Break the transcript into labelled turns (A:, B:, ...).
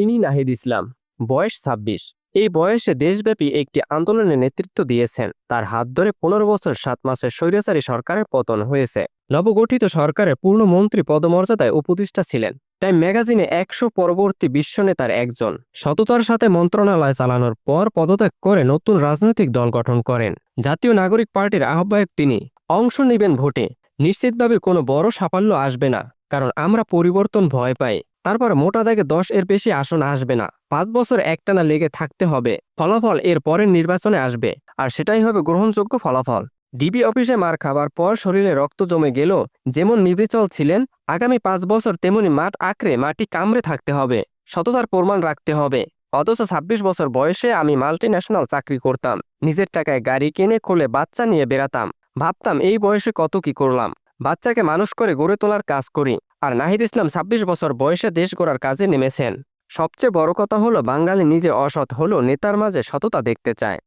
A: ইনি নাহিদ ইসলাম। বয়স ছাব্বিশ। এই বয়সে দেশব্যাপী একটি আন্দোলনের নেতৃত্ব দিয়েছেন। তার হাত ধরে পনেরো বছর সাত মাসের স্বৈরাচারী সরকারের পতন হয়েছে। নবগঠিত সরকারের পূর্ণ মন্ত্রী পদমর্যাদায় উপদেষ্টা ছিলেন। টাইম ম্যাগাজিনে একশো পরবর্তী বিশ্ব নেতার একজন। সততার সাথে মন্ত্রণালয় চালানোর পর পদত্যাগ করে নতুন রাজনৈতিক দল গঠন করেন। জাতীয় নাগরিক পার্টির আহ্বায়ক তিনি। অংশ নেবেন ভোটে। নিশ্চিতভাবে কোনো বড় সাফল্য আসবে না। কারণ আমরা পরিবর্তন ভয় পাই। তারপর মোটা দাগে দশ এর বেশি আসন আসবে না। পাঁচ বছর একটানা লেগে থাকতে হবে। ফলাফল এর পরের নির্বাচনে আসবে। আর সেটাই হবে গ্রহণযোগ্য ফলাফল। ডিবি অফিসে মার খাবার পর শরীরে রক্ত জমে গেল। যেমন নির্বিচল ছিলেন, আগামী পাঁচ বছর তেমনি মাঠ আঁকড়ে, মাটি কামড়ে থাকতে হবে। সততার প্রমাণ রাখতে হবে। অথচ ছাব্বিশ বছর বয়সে আমি মাল্টি ন্যাশনাল চাকরি করতাম। নিজের টাকায় গাড়ি কিনে, খুলে বাচ্চা নিয়ে বেড়াতাম। ভাবতাম এই বয়সে কত কি করলাম। বাচ্চাকে মানুষ করে গড়ে তোলার কাজ করি। আর নাহিদ ইসলাম ছাব্বিশ বছর বয়সে দেশ গড়ার কাজে নেমেছেন। সবচেয়ে বড় কথা হলো, বাঙালি নিজে অসৎ হলো নেতার মাঝে সততা দেখতে চায়।